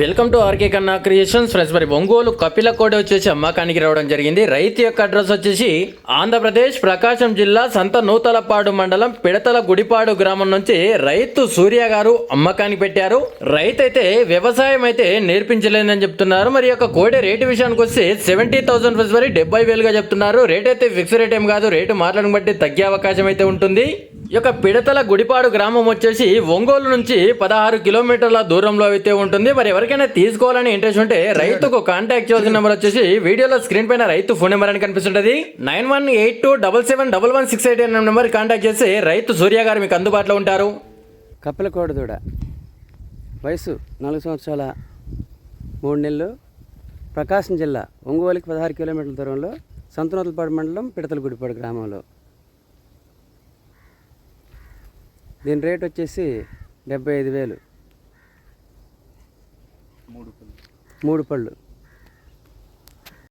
Welcome to RK Kanna creations friends మరి ఒంగోలు కపిల కోట వచ్చేసి అమ్మకానికి రావడం జరిగింది. రైతు యొక్క అడ్రస్ వచ్చేసి ఆంధ్రప్రదేశ్ ప్రకాశం జిల్లా సంత నూతలపాడు మండలం పిడతల గుడిపాడు గ్రామం నుంచి రైతు సూర్య గారు అమ్మకానికి పెట్టారు. రైతు అయితే వ్యవసాయం అయితే నేర్పించలేదని చెప్తున్నారు. మరి యొక్క కోడి రేటు విషయానికి వస్తే సెవెంటీ థౌసండ్ ఫ్రెండ్స్ మరి డెబ్బై వేలుగా చెప్తున్నారు. రేట్ అయితే ఫిక్స్ రేట్ ఏం కాదు. రేటు మాట్లాడడం బట్టి తగ్గే అవకాశం అయితే ఉంటుంది. యొక్క పిడతల గుడిపాడు గ్రామం వచ్చేసి ఒంగోలు నుంచి పదహారు కిలోమీటర్ల దూరంలో అయితే ఉంటుంది. మరి ఎవరికైనా తీసుకోవాలని ఇంట్రెస్ట్ ఉంటే రైతుకు కాంటాక్ట్ చేయాల్సిన నెంబర్ వచ్చేసి వీడియోలో స్క్రీన్ పైన రైతు ఫోన్ నెంబర్ అని కనిపిస్తుంటది. Nine one eight two double seven double one six eight అనే నెంబర్ కాంటాక్ట్ చేసి రైతు సూర్య గారు మీకు అందుబాటులో ఉంటారు. కప్పలకోడదూడ వయసు నాలుగు సంవత్సరాల మూడు నెలలు. ప్రకాశం జిల్లా ఒంగోలుకి పదహారు కిలోమీటర్ల దూరంలో సంతనోతలపాడు మండలం పిడతలగుడిపాడు గ్రామంలో. దీని రేట్ వచ్చేసి డెబ్బై ఐదు వేలు. మూడు పళ్ళు.